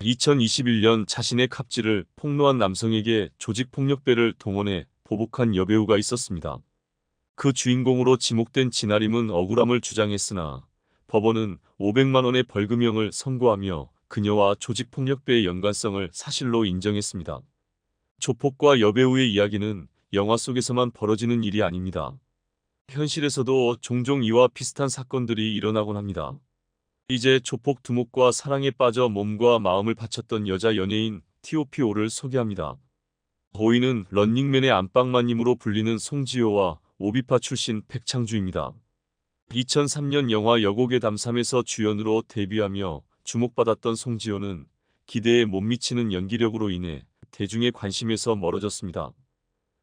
2021년 자신의 갑질을 폭로한 남성에게 조직폭력배를 동원해 보복한 여배우가 있었습니다. 그 주인공으로 지목된 진아림은 억울함을 주장했으나 법원은 500만 원의 벌금형을 선고하며 그녀와 조직폭력배의 연관성을 사실로 인정했습니다. 조폭과 여배우의 이야기는 영화 속에서만 벌어지는 일이 아닙니다. 현실에서도 종종 이와 비슷한 사건들이 일어나곤 합니다. 이제 조폭 두목과 사랑에 빠져 몸과 마음을 바쳤던 여자 연예인 TOPO를 소개합니다. 호이는 런닝맨의 안방마님으로 불리는 송지효와 오비파 출신 백창주입니다. 2003년 영화 여곡의 담삼에서 주연으로 데뷔하며 주목받았던 송지효는 기대에 못 미치는 연기력으로 인해 대중의 관심에서 멀어졌습니다.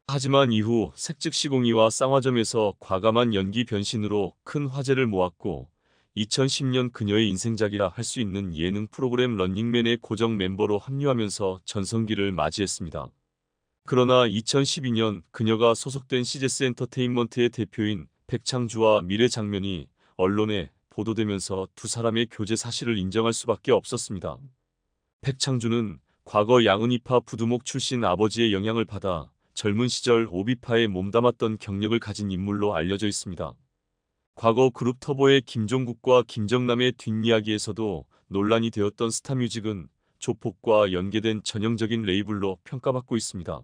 하지만 이후 색즉시공이와 쌍화점에서 과감한 연기 변신으로 큰 화제를 모았고 2010년 그녀의 인생작이라 할 수 있는 예능 프로그램 런닝맨의 고정 멤버로 합류하면서 전성기를 맞이했습니다. 그러나 2012년 그녀가 소속된 CGS 엔터테인먼트의 대표인 백창주와 미래 장면이 언론에 보도되면서 두 사람의 교제 사실을 인정할 수밖에 없었습니다. 백창주는 과거 양은이파 부두목 출신 아버지의 영향을 받아 젊은 시절 오비파에 몸담았던 경력을 가진 인물로 알려져 있습니다. 과거 그룹 터보의 김종국과 김정남의 뒷이야기에서도 논란이 되었던 스타뮤직은 조폭과 연계된 전형적인 레이블로 평가받고 있습니다.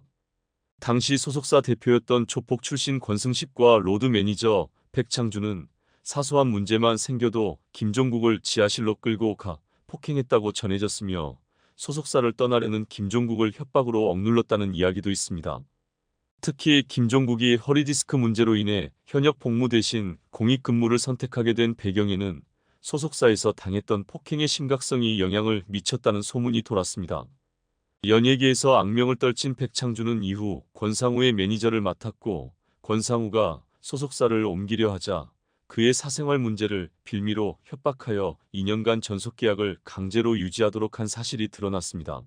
당시 소속사 대표였던 조폭 출신 권승식과 로드 매니저 백창주는 사소한 문제만 생겨도 김종국을 지하실로 끌고 가 폭행했다고 전해졌으며 소속사를 떠나려는 김종국을 협박으로 억눌렀다는 이야기도 있습니다. 특히 김종국이 허리디스크 문제로 인해 현역 복무 대신 공익근무를 선택하게 된 배경에는 소속사에서 당했던 폭행의 심각성이 영향을 미쳤다는 소문이 돌았습니다. 연예계에서 악명을 떨친 백창주는 이후 권상우의 매니저를 맡았고 권상우가 소속사를 옮기려 하자 그의 사생활 문제를 빌미로 협박하여 2년간 전속계약을 강제로 유지하도록 한 사실이 드러났습니다.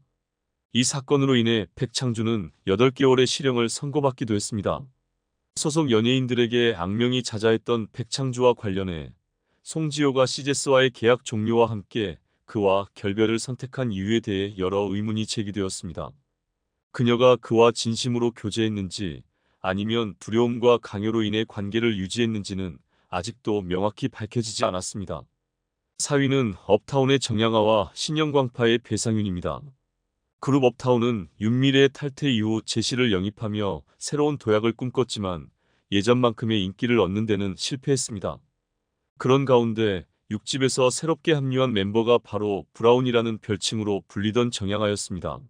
이 사건으로 인해 백창주는 8개월의 실형을 선고받기도 했습니다. 소속 연예인들에게 악명이 자자했던 백창주와 관련해 송지효가 CJS와의 계약 종료와 함께 그와 결별을 선택한 이유에 대해 여러 의문이 제기되었습니다. 그녀가 그와 진심으로 교제했는지 아니면 두려움과 강요로 인해 관계를 유지했는지는 아직도 명확히 밝혀지지 않았습니다. 사위는 업타운의 정양아와 신영광파의 배상윤입니다. 그룹 업타운은 윤미래의 탈퇴 이후 제시를 영입하며 새로운 도약을 꿈꿨지만 예전만큼의 인기를 얻는 데는 실패했습니다. 그런 가운데 육집에서 새롭게 합류한 멤버가 바로 브라운이라는 별칭으로 불리던 정양아였습니다.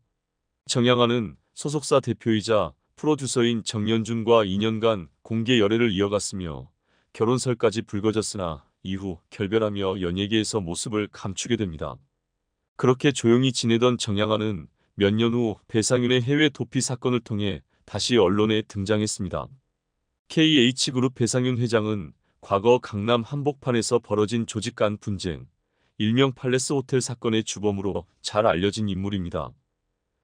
정양아는 소속사 대표이자 프로듀서인 정연준과 2년간 공개 열애를 이어갔으며 결혼설까지 불거졌으나 이후 결별하며 연예계에서 모습을 감추게 됩니다. 그렇게 조용히 지내던 정양아는 몇 년 후 배상윤의 해외 도피 사건을 통해 다시 언론에 등장했습니다. KH그룹 배상윤 회장은 과거 강남 한복판에서 벌어진 조직 간 분쟁, 일명 팔레스 호텔 사건의 주범으로 잘 알려진 인물입니다.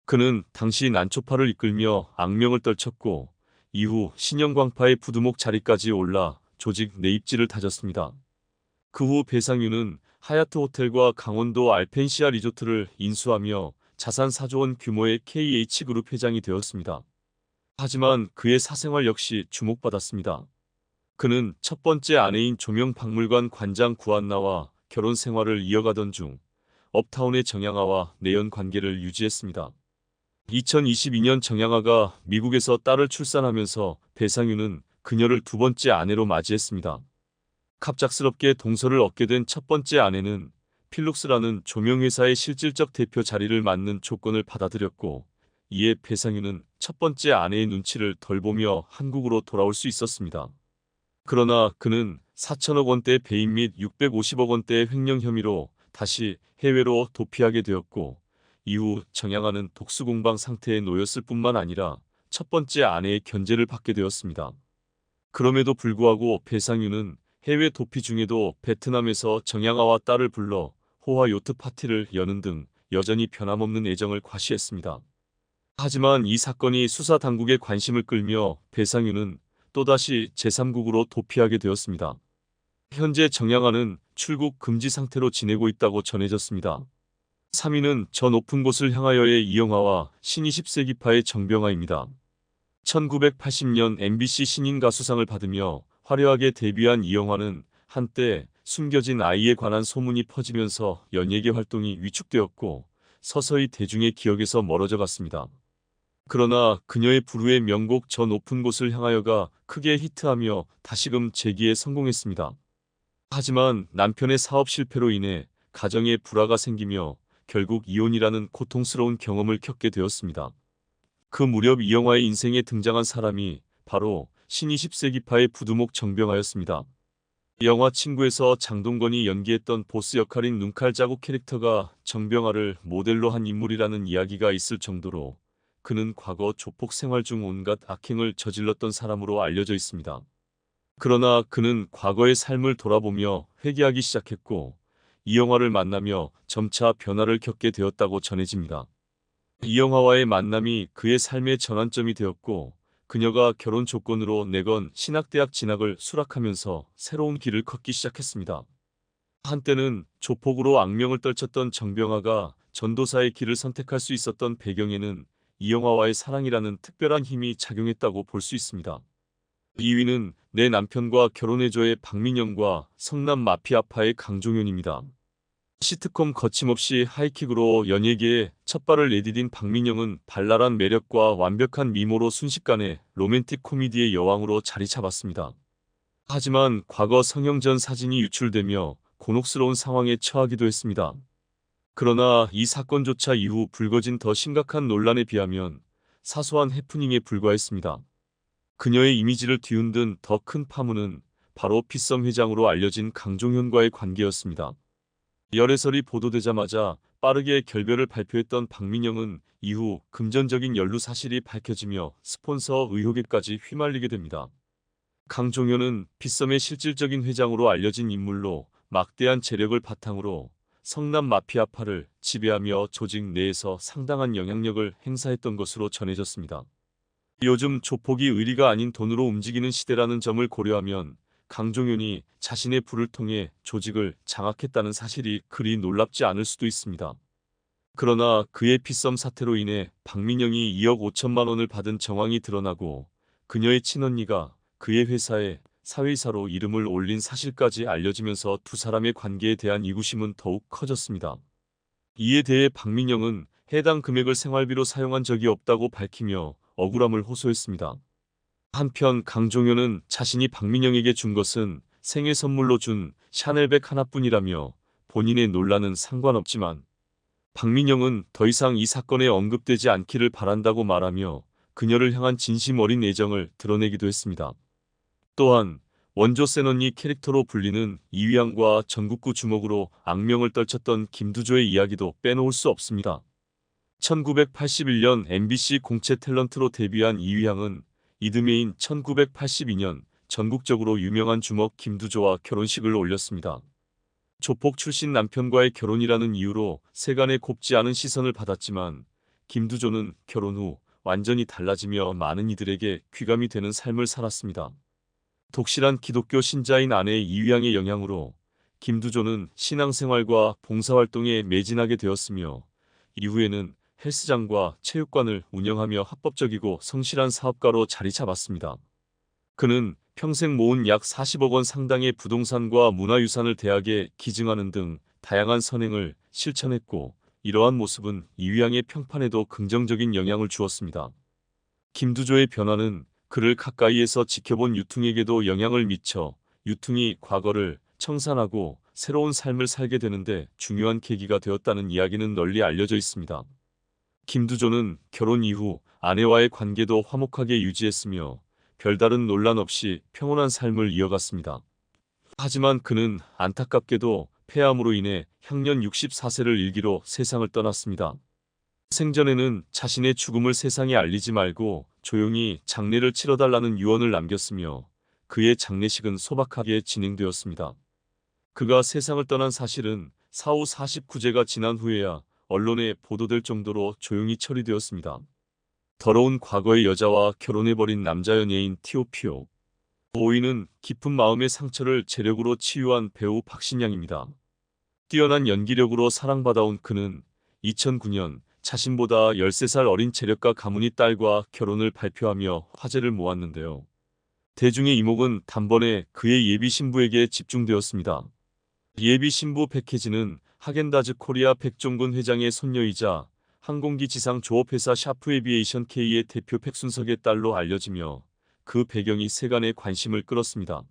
그는 당시 난초파를 이끌며 악명을 떨쳤고 이후 신영광파의 부두목 자리까지 올라 조직 내입지를 다졌습니다. 그 후 배상윤은 하얏트 호텔과 강원도 알펜시아 리조트를 인수하며 자산 4조 원 규모의 KH그룹 회장이 되었습니다. 하지만 그의 사생활 역시 주목받았습니다. 그는 첫 번째 아내인 조명박물관 관장 구한나와 결혼 생활을 이어가던 중 업타운의 정양아와 내연 관계를 유지했습니다. 2022년 정양아가 미국에서 딸을 출산하면서 배상윤은 그녀를 두 번째 아내로 맞이했습니다. 갑작스럽게 동서를 얻게 된 첫 번째 아내는 필룩스라는 조명회사의 실질적 대표 자리를 맡는 조건을 받아들였고 이에 배상윤은 첫 번째 아내의 눈치를 덜 보며 한국으로 돌아올 수 있었습니다. 그러나 그는 4천억 원대 배임 및 650억 원대의 횡령 혐의로 다시 해외로 도피하게 되었고 이후 정양아는 독수공방 상태에 놓였을 뿐만 아니라 첫 번째 아내의 견제를 받게 되었습니다. 그럼에도 불구하고 배상윤은 해외 도피 중에도 베트남에서 정양아와 딸을 불러 호화 요트 파티를 여는 등 여전히 변함없는 애정을 과시했습니다. 하지만 이 사건이 수사 당국의 관심을 끌며 배상윤은 또다시 제3국으로 도피하게 되었습니다. 현재 정양아는 출국 금지 상태로 지내고 있다고 전해졌습니다. 3위는 저 높은 곳을 향하여의 이영화와 신 20세기파의 정병아입니다. 1980년 MBC 신인 가수상을 받으며 화려하게 데뷔한 이영화는 한때 숨겨진 아이에 관한 소문이 퍼지면서 연예계 활동이 위축되었고 서서히 대중의 기억에서 멀어져 갔습니다. 그러나 그녀의 불후의 명곡 저 높은 곳을 향하여가 크게 히트하며 다시금 재기에 성공했습니다. 하지만 남편의 사업 실패로 인해 가정에 불화가 생기며 결국 이혼이라는 고통스러운 경험을 겪게 되었습니다. 그 무렵 이 영화의 인생에 등장한 사람이 바로 신 20세기파의 부두목 정병하였습니다. 영화 친구에서 장동건이 연기했던 보스 역할인 눈칼 자국 캐릭터가 정병아를 모델로 한 인물이라는 이야기가 있을 정도로 그는 과거 조폭 생활 중 온갖 악행을 저질렀던 사람으로 알려져 있습니다. 그러나 그는 과거의 삶을 돌아보며 회개하기 시작했고 이 영화를 만나며 점차 변화를 겪게 되었다고 전해집니다. 이 영화와의 만남이 그의 삶의 전환점이 되었고 그녀가 결혼 조건으로 내건 신학대학 진학을 수락하면서 새로운 길을 걷기 시작했습니다. 한때는 조폭으로 악명을 떨쳤던 정병아가 전도사의 길을 선택할 수 있었던 배경에는 이영화와의 사랑이라는 특별한 힘이 작용했다고 볼 수 있습니다. 2위는 내 남편과 결혼해줘의 박민영과 성남 마피아파의 강종윤입니다. 시트콤 거침없이 하이킥으로 연예계에 첫 발을 내디딘 박민영은 발랄한 매력과 완벽한 미모로 순식간에 로맨틱 코미디의 여왕으로 자리 잡았습니다. 하지만 과거 성형전 사진이 유출되며 곤혹스러운 상황에 처하기도 했습니다. 그러나 이 사건조차 이후 불거진 더 심각한 논란에 비하면 사소한 해프닝에 불과했습니다. 그녀의 이미지를 뒤흔든 더 큰 파문은 바로 피썸 회장으로 알려진 강종현과의 관계였습니다. 열애설이 보도되자마자 빠르게 결별을 발표했던 박민영은 이후 금전적인 연루 사실이 밝혀지며 스폰서 의혹에까지 휘말리게 됩니다. 강종현은 피썸의 실질적인 회장으로 알려진 인물로 막대한 재력을 바탕으로 성남 마피아파를 지배하며 조직 내에서 상당한 영향력을 행사했던 것으로 전해졌습니다. 요즘 조폭이 의리가 아닌 돈으로 움직이는 시대라는 점을 고려하면 강종윤이 자신의 불을 통해 조직을 장악했다는 사실이 그리 놀랍지 않을 수도 있습니다. 그러나 그의 피썸 사태로 인해 박민영이 2억 5천만 원을 받은 정황이 드러나고 그녀의 친언니가 그의 회사에 사회이사로 이름을 올린 사실까지 알려지면서 두 사람의 관계에 대한 이구심은 더욱 커졌습니다. 이에 대해 박민영은 해당 금액을 생활비로 사용한 적이 없다고 밝히며 억울함을 호소했습니다. 한편 강종현은 자신이 박민영에게 준 것은 생일 선물로 준 샤넬백 하나뿐이라며 본인의 논란은 상관없지만 박민영은 더 이상 이 사건에 언급되지 않기를 바란다고 말하며 그녀를 향한 진심 어린 애정을 드러내기도 했습니다. 또한 원조 센언니 캐릭터로 불리는 이위양과 전국구 주먹으로 악명을 떨쳤던 김두조의 이야기도 빼놓을 수 없습니다. 1981년 MBC 공채 탤런트로 데뷔한 이위양은 이듬해인 1982년 전국적으로 유명한 주먹 김두조와 결혼식을 올렸습니다. 조폭 출신 남편과의 결혼이라는 이유로 세간에 곱지 않은 시선을 받았지만 김두조는 결혼 후 완전히 달라지며 많은 이들에게 귀감이 되는 삶을 살았습니다. 독실한 기독교 신자인 아내 이위양의 영향으로 김두조는 신앙생활과 봉사활동에 매진하게 되었으며 이후에는 헬스장과 체육관을 운영하며 합법적이고 성실한 사업가로 자리 잡았습니다. 그는 평생 모은 약 40억 원 상당의 부동산과 문화유산을 대학에 기증하는 등 다양한 선행을 실천했고 이러한 모습은 이위양의 평판에도 긍정적인 영향을 주었습니다. 김두조의 변화는 그를 가까이에서 지켜본 유퉁에게도 영향을 미쳐 유퉁이 과거를 청산하고 새로운 삶을 살게 되는데 중요한 계기가 되었다는 이야기는 널리 알려져 있습니다. 김두조는 결혼 이후 아내와의 관계도 화목하게 유지했으며 별다른 논란 없이 평온한 삶을 이어갔습니다. 하지만 그는 안타깝게도 폐암으로 인해 향년 64세를 일기로 세상을 떠났습니다. 생전에는 자신의 죽음을 세상에 알리지 말고 조용히 장례를 치러달라는 유언을 남겼으며 그의 장례식은 소박하게 진행되었습니다. 그가 세상을 떠난 사실은 사후 49제가 지난 후에야 언론에 보도될 정도로 조용히 처리되었습니다. 더러운 과거의 여자와 결혼해버린 남자 연예인 티오피오. 오이는 깊은 마음의 상처를 재력으로 치유한 배우 박신양입니다. 뛰어난 연기력으로 사랑받아온 그는 2009년 자신보다 13살 어린 재력가 가문이 딸과 결혼을 발표하며 화제를 모았는데요. 대중의 이목은 단번에 그의 예비 신부에게 집중되었습니다. 예비 신부 백혜진은 하겐다즈 코리아 백종근 회장의 손녀이자 항공기 지상 조업회사 샤프 에비에이션 K의 대표 백순석의 딸로 알려지며 그 배경이 세간의 관심을 끌었습니다.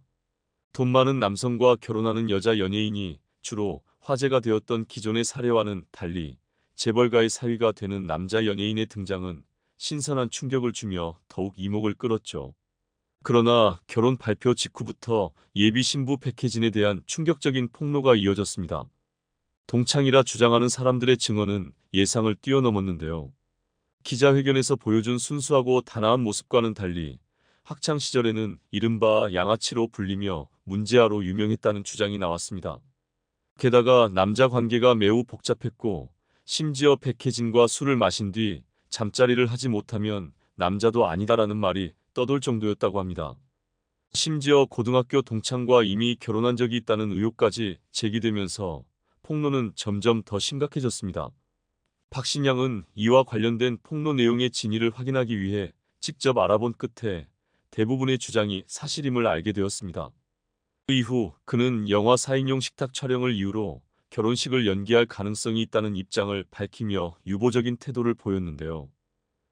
돈 많은 남성과 결혼하는 여자 연예인이 주로 화제가 되었던 기존의 사례와는 달리 재벌가의 사위가 되는 남자 연예인의 등장은 신선한 충격을 주며 더욱 이목을 끌었죠. 그러나 결혼 발표 직후부터 예비 신부 백혜진에 대한 충격적인 폭로가 이어졌습니다. 동창이라 주장하는 사람들의 증언은 예상을 뛰어넘었는데요. 기자회견에서 보여준 순수하고 단아한 모습과는 달리 학창 시절에는 이른바 양아치로 불리며 문제아로 유명했다는 주장이 나왔습니다. 게다가 남자 관계가 매우 복잡했고 심지어 백혜진과 술을 마신 뒤 잠자리를 하지 못하면 남자도 아니다라는 말이 떠돌 정도였다고 합니다. 심지어 고등학교 동창과 이미 결혼한 적이 있다는 의혹까지 제기되면서 폭로는 점점 더 심각해졌습니다. 박신양은 이와 관련된 폭로 내용의 진위를 확인하기 위해 직접 알아본 끝에 대부분의 주장이 사실임을 알게 되었습니다. 그 이후 그는 영화 4인용 식탁 촬영을 이유로 결혼식을 연기할 가능성이 있다는 입장을 밝히며 유보적인 태도를 보였는데요.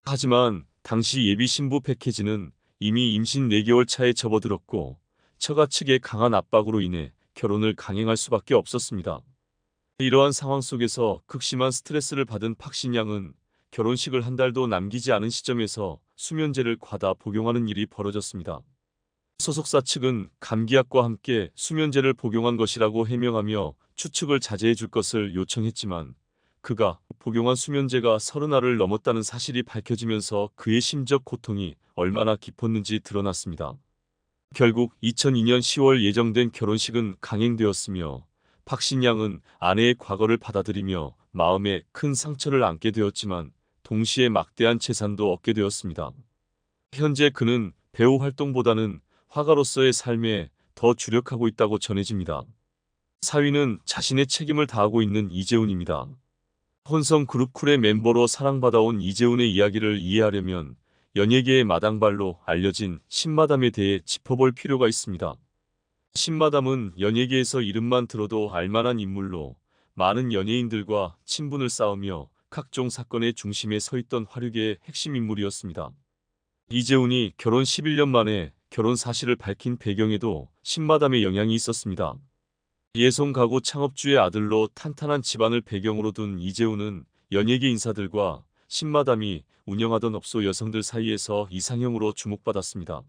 하지만 당시 예비 신부 패키지는 이미 임신 4개월 차에 접어들었고 처가 측의 강한 압박으로 인해 결혼을 강행할 수밖에 없었습니다. 이러한 상황 속에서 극심한 스트레스를 받은 팍신양은 결혼식을 한 달도 남기지 않은 시점에서 수면제를 과다 복용하는 일이 벌어졌습니다. 소속사 측은 감기약과 함께 수면제를 복용한 것이라고 해명하며 추측을 자제해 줄 것을 요청했지만 그가 복용한 수면제가 서른 알을 넘었다는 사실이 밝혀지면서 그의 심적 고통이 얼마나 깊었는지 드러났습니다. 결국 2002년 10월 예정된 결혼식은 강행되었으며 박신양은 아내의 과거를 받아들이며 마음에 큰 상처를 안게 되었지만 동시에 막대한 재산도 얻게 되었습니다. 현재 그는 배우 활동보다는 화가로서의 삶에 더 주력하고 있다고 전해집니다. 사위는 자신의 책임을 다하고 있는 이재훈입니다. 혼성 그룹 쿨의 멤버로 사랑받아온 이재훈의 이야기를 이해하려면 연예계의 마당발로 알려진 신마담에 대해 짚어볼 필요가 있습니다. 신마담은 연예계에서 이름만 들어도 알만한 인물로 많은 연예인들과 친분을 쌓으며 각종 사건의 중심에 서 있던 화류계의 핵심 인물이었습니다. 이재훈이 결혼 11년 만에 결혼 사실을 밝힌 배경에도 신마담의 영향이 있었습니다. 예성 가구 창업주의 아들로 탄탄한 집안을 배경으로 둔 이재훈은 연예계 인사들과 신마담이 운영하던 업소 여성들 사이에서 이상형으로 주목받았습니다.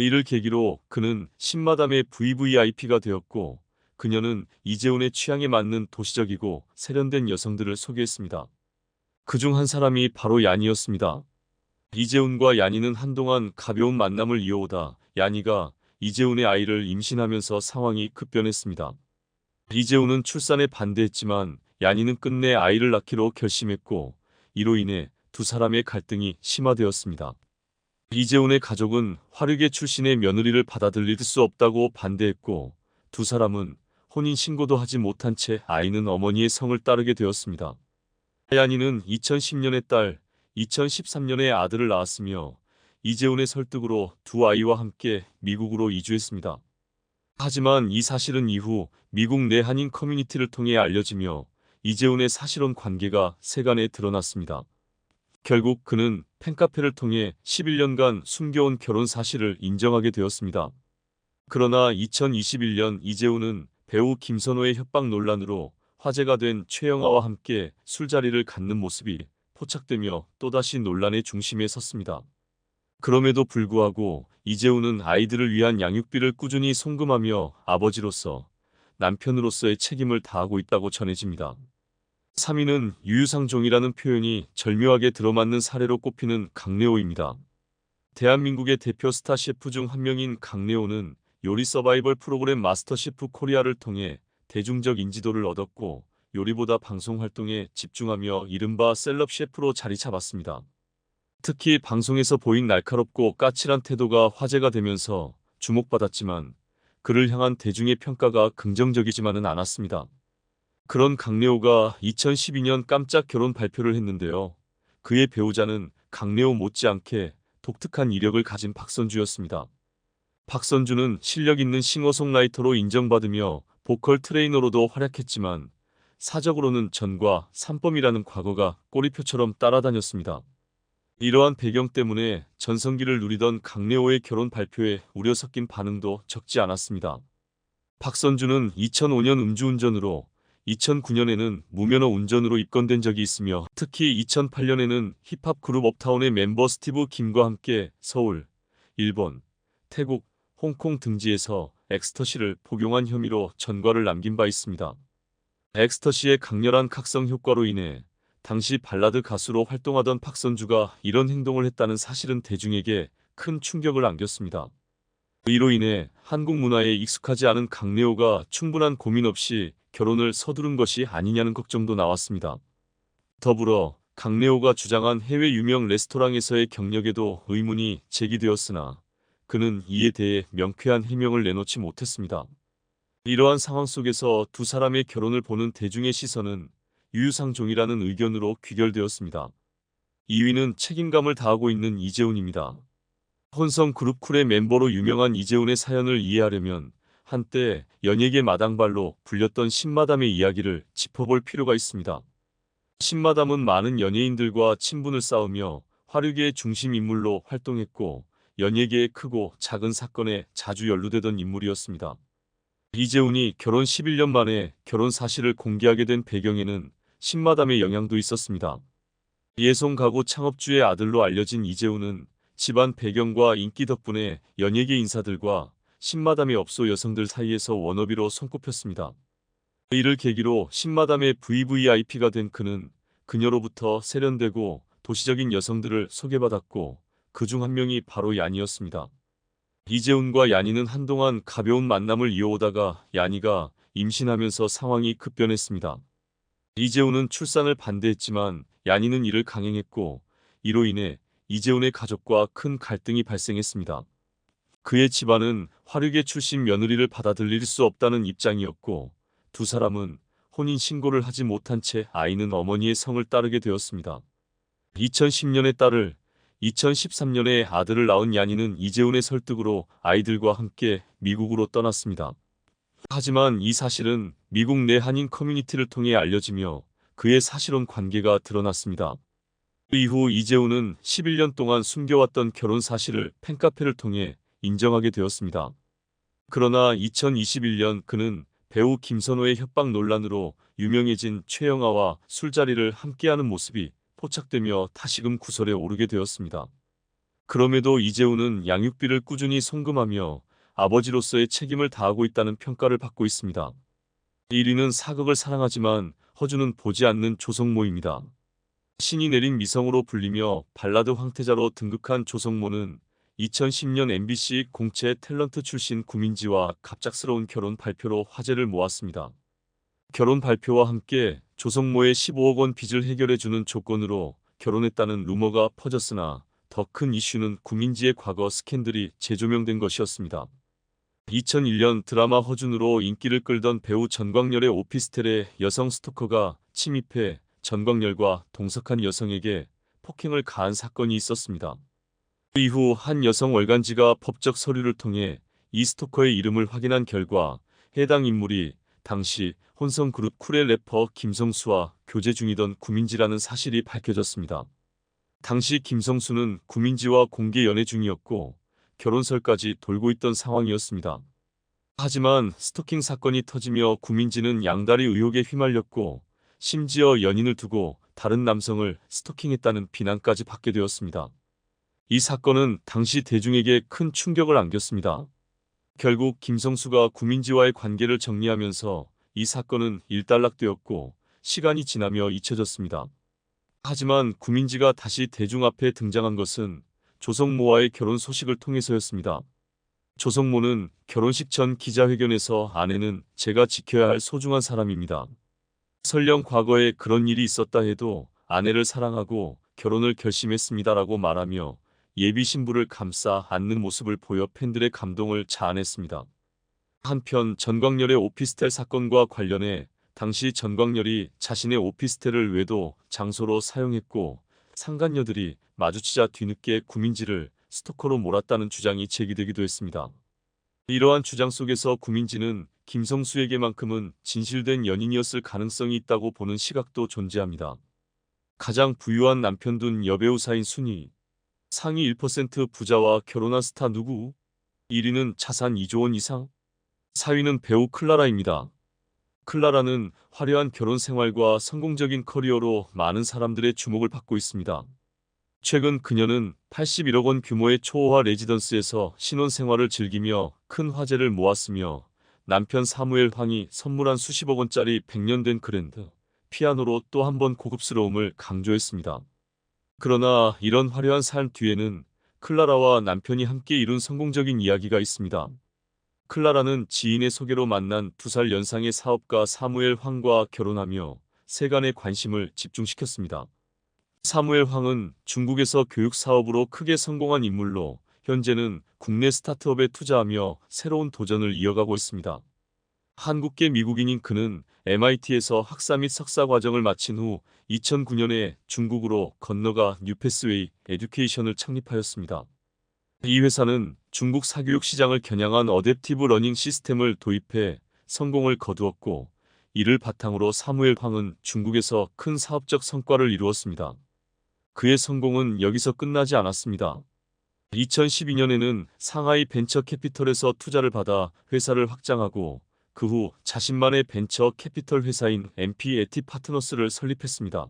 이를 계기로 그는 신마담의 VVIP가 되었고 그녀는 이재훈의 취향에 맞는 도시적이고 세련된 여성들을 소개했습니다. 그 중 한 사람이 바로 얀이었습니다. 이재훈과 얀이는 한동안 가벼운 만남을 이어오다 얀이가 이재훈의 아이를 임신하면서 상황이 급변했습니다. 이재훈은 출산에 반대했지만 얀이는 끝내 아이를 낳기로 결심했고 이로 인해 두 사람의 갈등이 심화되었습니다. 이재훈의 가족은 화류계 출신의 며느리를 받아들일 수 없다고 반대했고 두 사람은 혼인 신고도 하지 못한 채 아이는 어머니의 성을 따르게 되었습니다. 얀이는 2010년에 딸, 2013년에 아들을 낳았으며 이재훈의 설득으로 두 아이와 함께 미국으로 이주했습니다. 하지만 이 사실은 이후 미국 내 한인 커뮤니티를 통해 알려지며 이재훈의 사실혼 관계가 세간에 드러났습니다. 결국 그는 팬카페를 통해 11년간 숨겨온 결혼 사실을 인정하게 되었습니다. 그러나 2021년 이재훈은 배우 김선호의 협박 논란으로 화제가 된 최영아와 함께 술자리를 갖는 모습이 포착되며 또다시 논란의 중심에 섰습니다. 그럼에도 불구하고 이재훈은 아이들을 위한 양육비를 꾸준히 송금하며 아버지로서 남편으로서의 책임을 다하고 있다고 전해집니다. 3위는 유유상종이라는 표현이 절묘하게 들어맞는 사례로 꼽히는 강래호입니다. 대한민국의 대표 스타 셰프 중 한 명인 강래호는 요리 서바이벌 프로그램 마스터 셰프 코리아를 통해 대중적 인지도를 얻었고 요리보다 방송 활동에 집중하며 이른바 셀럽 셰프로 자리 잡았습니다. 특히 방송에서 보인 날카롭고 까칠한 태도가 화제가 되면서 주목받았지만 그를 향한 대중의 평가가 긍정적이지만은 않았습니다. 그런 강래호가 2012년 깜짝 결혼 발표를 했는데요. 그의 배우자는 강래호 못지않게 독특한 이력을 가진 박선주였습니다. 박선주는 실력 있는 싱어송라이터로 인정받으며 보컬 트레이너로도 활약했지만 사적으로는 전과 삼범이라는 과거가 꼬리표처럼 따라다녔습니다. 이러한 배경 때문에 전성기를 누리던 강래호의 결혼 발표에 우려 섞인 반응도 적지 않았습니다. 박선주는 2005년 음주운전으로 2009년에는 무면허 운전으로 입건된 적이 있으며 특히 2008년에는 힙합 그룹 업타운의 멤버 스티브 김과 함께 서울, 일본, 태국, 홍콩 등지에서 엑스터시를 복용한 혐의로 전과를 남긴 바 있습니다. 엑스터시의 강렬한 각성 효과로 인해 당시 발라드 가수로 활동하던 박선주가 이런 행동을 했다는 사실은 대중에게 큰 충격을 안겼습니다. 이로 인해 한국 문화에 익숙하지 않은 강래호가 충분한 고민 없이 결혼을 서두른 것이 아니냐는 걱정도 나왔습니다. 더불어 강래호가 주장한 해외 유명 레스토랑에서의 경력에도 의문이 제기되었으나 그는 이에 대해 명쾌한 해명을 내놓지 못했습니다. 이러한 상황 속에서 두 사람의 결혼을 보는 대중의 시선은 유유상종이라는 의견으로 귀결되었습니다. 2위는 책임감을 다하고 있는 이재훈입니다. 혼성 그룹 쿨의 멤버로 유명한 이재훈의 사연을 이해하려면 한때 연예계 마당발로 불렸던 신마담의 이야기를 짚어볼 필요가 있습니다. 신마담은 많은 연예인들과 친분을 쌓으며 화류계의 중심 인물로 활동했고 연예계의 크고 작은 사건에 자주 연루되던 인물이었습니다. 이재훈이 결혼 11년 만에 결혼 사실을 공개하게 된 배경에는 신마담의 영향도 있었습니다. 예송 가구 창업주의 아들로 알려진 이재훈은 집안 배경과 인기 덕분에 연예계 인사들과 신마담의 업소 여성들 사이에서 워너비로 손꼽혔습니다. 이를 계기로 신마담의 VVIP가 된 그는 그녀로부터 세련되고 도시적인 여성들을 소개받았고 그 중 한 명이 바로 얀이었습니다. 이재훈과 얀이는 한동안 가벼운 만남을 이어오다가 얀이가 임신하면서 상황이 급변했습니다. 이재훈은 출산을 반대했지만 얀이는 이를 강행했고 이로 인해 이재훈의 가족과 큰 갈등이 발생했습니다. 그의 집안은 화류계 출신 며느리를 받아들일 수 없다는 입장이었고 두 사람은 혼인 신고를 하지 못한 채 아이는 어머니의 성을 따르게 되었습니다. 2010년에 딸을 2013년에 아들을 낳은 얀이는 이재훈의 설득으로 아이들과 함께 미국으로 떠났습니다. 하지만 이 사실은 미국 내 한인 커뮤니티를 통해 알려지며 그의 사실혼 관계가 드러났습니다. 그 이후 이재훈은 11년 동안 숨겨왔던 결혼 사실을 팬카페를 통해 인정하게 되었습니다. 그러나 2021년 그는 배우 김선호의 협박 논란으로 유명해진 최영아와 술자리를 함께하는 모습이 포착되며 다시금 구설에 오르게 되었습니다. 그럼에도 이재훈은 양육비를 꾸준히 송금하며 아버지로서의 책임을 다하고 있다는 평가를 받고 있습니다. 1위는 사극을 사랑하지만 허주는 보지 않는 조성모입니다. 신이 내린 미성으로 불리며 발라드 황태자로 등극한 조성모는 2010년 MBC 공채 탤런트 출신 구민지와 갑작스러운 결혼 발표로 화제를 모았습니다. 결혼 발표와 함께 조성모의 15억 원 빚을 해결해주는 조건으로 결혼했다는 루머가 퍼졌으나 더 큰 이슈는 구민지의 과거 스캔들이 재조명된 것이었습니다. 2001년 드라마 허준으로 인기를 끌던 배우 전광열의 오피스텔에 여성 스토커가 침입해 전광열과 동석한 여성에게 폭행을 가한 사건이 있었습니다. 그 이후 한 여성 월간지가 법적 서류를 통해 이 스토커의 이름을 확인한 결과 해당 인물이 당시 혼성그룹 쿨의 래퍼 김성수와 교제 중이던 구민지라는 사실이 밝혀졌습니다. 당시 김성수는 구민지와 공개 연애 중이었고 결혼설까지 돌고 있던 상황이었습니다. 하지만 스토킹 사건이 터지며 구민지는 양다리 의혹에 휘말렸고 심지어 연인을 두고 다른 남성을 스토킹했다는 비난까지 받게 되었습니다. 이 사건은 당시 대중에게 큰 충격을 안겼습니다. 결국 김성수가 구민지와의 관계를 정리하면서 이 사건은 일단락되었고 시간이 지나며 잊혀졌습니다. 하지만 구민지가 다시 대중 앞에 등장한 것은 조성모와의 결혼 소식을 통해서였습니다. 조성모는 결혼식 전 기자회견에서 아내는 제가 지켜야 할 소중한 사람입니다. 설령 과거에 그런 일이 있었다 해도 아내를 사랑하고 결혼을 결심했습니다라고 말하며 예비 신부를 감싸 안는 모습을 보여 팬들의 감동을 자아냈습니다. 한편 전광열의 오피스텔 사건과 관련해 당시 전광열이 자신의 오피스텔을 외도 장소로 사용했고 상간녀들이 마주치자 뒤늦게 구민지를 스토커로 몰았다는 주장이 제기되기도 했습니다. 이러한 주장 속에서 구민지는 김성수에게만큼은 진실된 연인이었을 가능성이 있다고 보는 시각도 존재합니다. 가장 부유한 남편 둔 여배우 사인 순위 상위 1% 부자와 결혼한 스타 누구? 1위는 자산 2조 원 이상? 4위는 배우 클라라입니다. 클라라는 화려한 결혼 생활과 성공적인 커리어로 많은 사람들의 주목을 받고 있습니다. 최근 그녀는 81억 원 규모의 초호화 레지던스에서 신혼 생활을 즐기며 큰 화제를 모았으며 남편 사무엘 황이 선물한 수십억 원짜리 100년 된 그랜드 피아노로 또 한 번 고급스러움을 강조했습니다. 그러나 이런 화려한 삶 뒤에는 클라라와 남편이 함께 이룬 성공적인 이야기가 있습니다. 클라라는 지인의 소개로 만난 두 살 연상의 사업가 사무엘 황과 결혼하며 세간의 관심을 집중시켰습니다. 사무엘 황은 중국에서 교육 사업으로 크게 성공한 인물로 현재는 국내 스타트업에 투자하며 새로운 도전을 이어가고 있습니다. 한국계 미국인인 그는 MIT에서 학사 및 석사 과정을 마친 후 2009년에 중국으로 건너가 뉴패스웨이 에듀케이션을 창립하였습니다. 이 회사는 중국 사교육 시장을 겨냥한 어댑티브 러닝 시스템을 도입해 성공을 거두었고 이를 바탕으로 사무엘 황은 중국에서 큰 사업적 성과를 이루었습니다. 그의 성공은 여기서 끝나지 않았습니다. 2012년에는 상하이 벤처 캐피털에서 투자를 받아 회사를 확장하고 그 후 자신만의 벤처 캐피털 회사인 MP 에티 파트너스를 설립했습니다.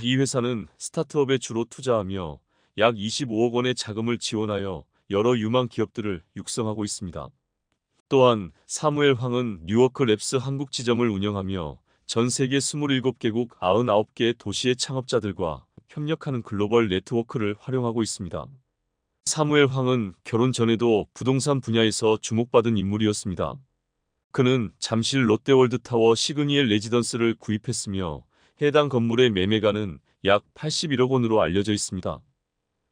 이 회사는 스타트업에 주로 투자하며 약 25억 원의 자금을 지원하여 여러 유망 기업들을 육성하고 있습니다. 또한 사무엘 황은 뉴워크 랩스 한국 지점을 운영하며 전 세계 27개국 99개의 도시의 창업자들과 협력하는 글로벌 네트워크를 활용하고 있습니다. 사무엘 황은 결혼 전에도 부동산 분야에서 주목받은 인물이었습니다. 그는 잠실 롯데월드타워 시그니엘 레지던스를 구입했으며 해당 건물의 매매가는 약 81억 원으로 알려져 있습니다.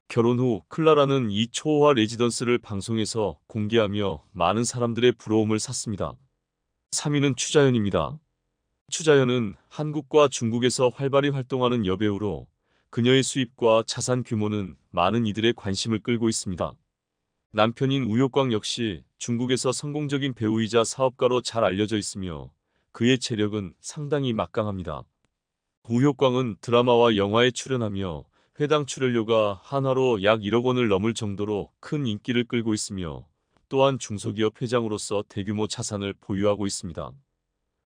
결혼 후 클라라는 이 초호화 레지던스를 방송에서 공개하며 많은 사람들의 부러움을 샀습니다. 3위는 추자연입니다. 추자연은 한국과 중국에서 활발히 활동하는 여배우로 그녀의 수입과 자산 규모는 많은 이들의 관심을 끌고 있습니다. 남편인 우효광 역시 중국에서 성공적인 배우이자 사업가로 잘 알려져 있으며 그의 체력은 상당히 막강합니다. 우효광은 드라마와 영화에 출연하며 회당 출연료가 한화로 약 1억 원을 넘을 정도로 큰 인기를 끌고 있으며 또한 중소기업 회장으로서 대규모 자산을 보유하고 있습니다.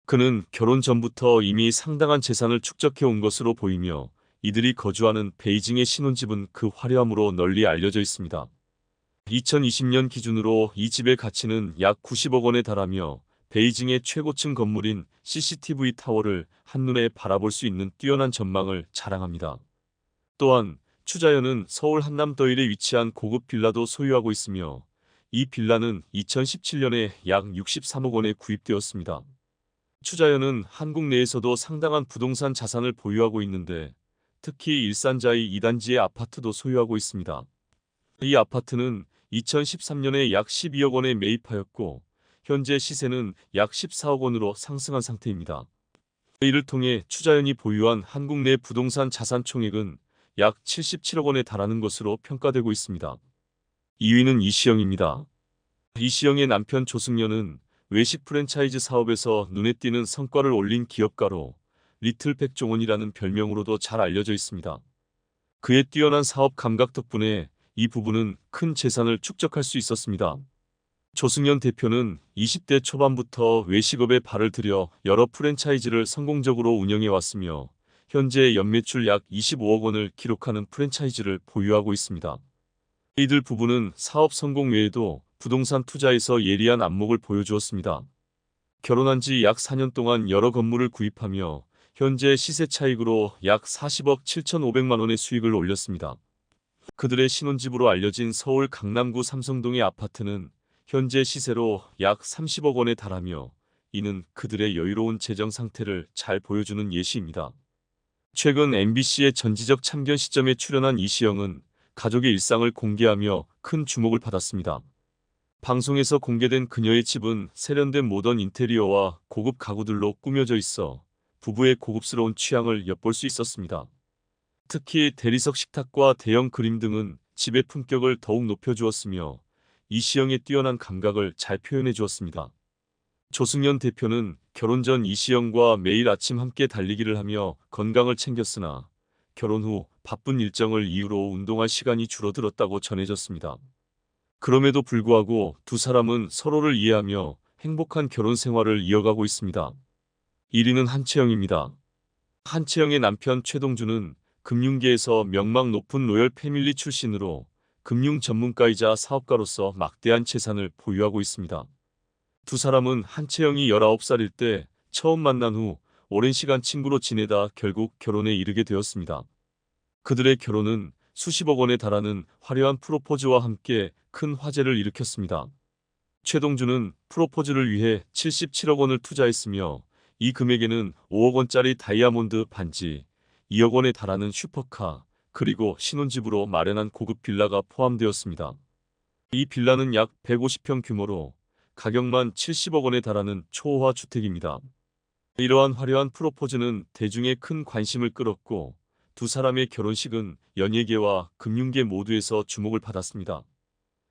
그는 결혼 전부터 이미 상당한 재산을 축적해 온 것으로 보이며 이들이 거주하는 베이징의 신혼집은 그 화려함으로 널리 알려져 있습니다. 2020년 기준으로 이 집의 가치는 약 90억 원에 달하며 베이징의 최고층 건물인 CCTV 타워를 한눈에 바라볼 수 있는 뛰어난 전망을 자랑합니다. 또한 추자연은 서울 한남더일에 위치한 고급 빌라도 소유하고 있으며 이 빌라는 2017년에 약 63억 원에 구입되었습니다. 추자연은 한국 내에서도 상당한 부동산 자산을 보유하고 있는데 특히 일산자의 2단지의 아파트도 소유하고 있습니다. 이 아파트는 2013년에 약 12억 원에 매입하였고 현재 시세는 약 14억 원으로 상승한 상태입니다. 이를 통해 추자연이 보유한 한국 내 부동산 자산 총액은 약 77억 원에 달하는 것으로 평가되고 있습니다. 2위는 이시영입니다. 이시영의 남편 조승연은 외식 프랜차이즈 사업에서 눈에 띄는 성과를 올린 기업가로 리틀 백종원이라는 별명으로도 잘 알려져 있습니다. 그의 뛰어난 사업 감각 덕분에 이 부부는 큰 재산을 축적할 수 있었습니다. 조승연 대표는 20대 초반부터 외식업에 발을 들여 여러 프랜차이즈를 성공적으로 운영해 왔으며 현재 연매출 약 25억 원을 기록하는 프랜차이즈를 보유하고 있습니다. 이들 부부는 사업 성공 외에도 부동산 투자에서 예리한 안목을 보여주었습니다. 결혼한 지 약 4년 동안 여러 건물을 구입하며 현재 시세 차익으로 약 40억 7,500만 원의 수익을 올렸습니다. 그들의 신혼집으로 알려진 서울 강남구 삼성동의 아파트는 현재 시세로 약 30억 원에 달하며 이는 그들의 여유로운 재정 상태를 잘 보여주는 예시입니다. 최근 MBC의 전지적 참견 시점에 출연한 이시영은 가족의 일상을 공개하며 큰 주목을 받았습니다. 방송에서 공개된 그녀의 집은 세련된 모던 인테리어와 고급 가구들로 꾸며져 있어 부부의 고급스러운 취향을 엿볼 수 있었습니다. 특히 대리석 식탁과 대형 그림 등은 집의 품격을 더욱 높여주었으며 이시영의 뛰어난 감각을 잘 표현해 주었습니다. 조승연 대표는 결혼 전 이시영과 매일 아침 함께 달리기를 하며 건강을 챙겼으나 결혼 후 바쁜 일정을 이유로 운동할 시간이 줄어들었다고 전해졌습니다. 그럼에도 불구하고 두 사람은 서로를 이해하며 행복한 결혼 생활을 이어가고 있습니다. 1위는 한채영입니다. 한채영의 남편 최동주는 금융계에서 명망 높은 로열 패밀리 출신으로 금융 전문가이자 사업가로서 막대한 재산을 보유하고 있습니다. 두 사람은 한채영이 19살일 때 처음 만난 후 오랜 시간 친구로 지내다 결국 결혼에 이르게 되었습니다. 그들의 결혼은 수십억 원에 달하는 화려한 프로포즈와 함께 큰 화제를 일으켰습니다. 최동주는 프로포즈를 위해 77억 원을 투자했으며 이 금액에는 5억 원짜리 다이아몬드 반지, 2억 원에 달하는 슈퍼카, 그리고 신혼집으로 마련한 고급 빌라가 포함되었습니다. 이 빌라는 약 150평 규모로 가격만 70억 원에 달하는 초호화 주택입니다. 이러한 화려한 프로포즈는 대중의 큰 관심을 끌었고 두 사람의 결혼식은 연예계와 금융계 모두에서 주목을 받았습니다.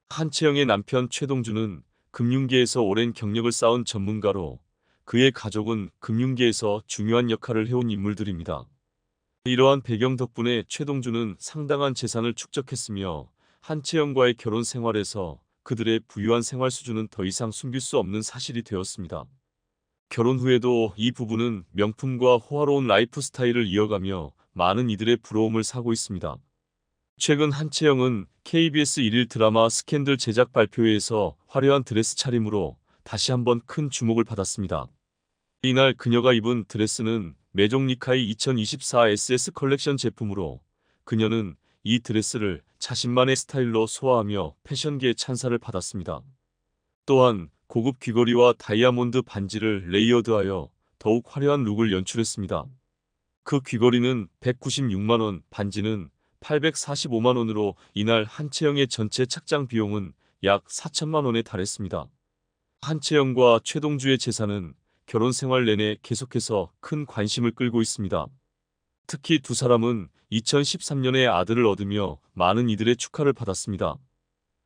한채영의 남편 최동주는 금융계에서 오랜 경력을 쌓은 전문가로 그의 가족은 금융계에서 중요한 역할을 해온 인물들입니다. 이러한 배경 덕분에 최동주는 상당한 재산을 축적했으며 한채영과의 결혼 생활에서 그들의 부유한 생활 수준은 더 이상 숨길 수 없는 사실이 되었습니다. 결혼 후에도 이 부부는 명품과 호화로운 라이프 스타일을 이어가며 많은 이들의 부러움을 사고 있습니다. 최근 한채영은 KBS 1일 드라마 스캔들 제작 발표회에서 화려한 드레스 차림으로 다시 한번 큰 주목을 받았습니다. 이날 그녀가 입은 드레스는 메종 니카이 2024 SS 컬렉션 제품으로 그녀는 이 드레스를 자신만의 스타일로 소화하며 패션계의 찬사를 받았습니다. 또한 고급 귀걸이와 다이아몬드 반지를 레이어드하여 더욱 화려한 룩을 연출했습니다. 그 귀걸이는 196만원, 반지는 845만원으로 이날 한채영의 전체 착장 비용은 약 4천만원에 달했습니다. 한채영과 최동주의 재산은 결혼 생활 내내 계속해서 큰 관심을 끌고 있습니다. 특히 두 사람은 2013년에 아들을 얻으며 많은 이들의 축하를 받았습니다.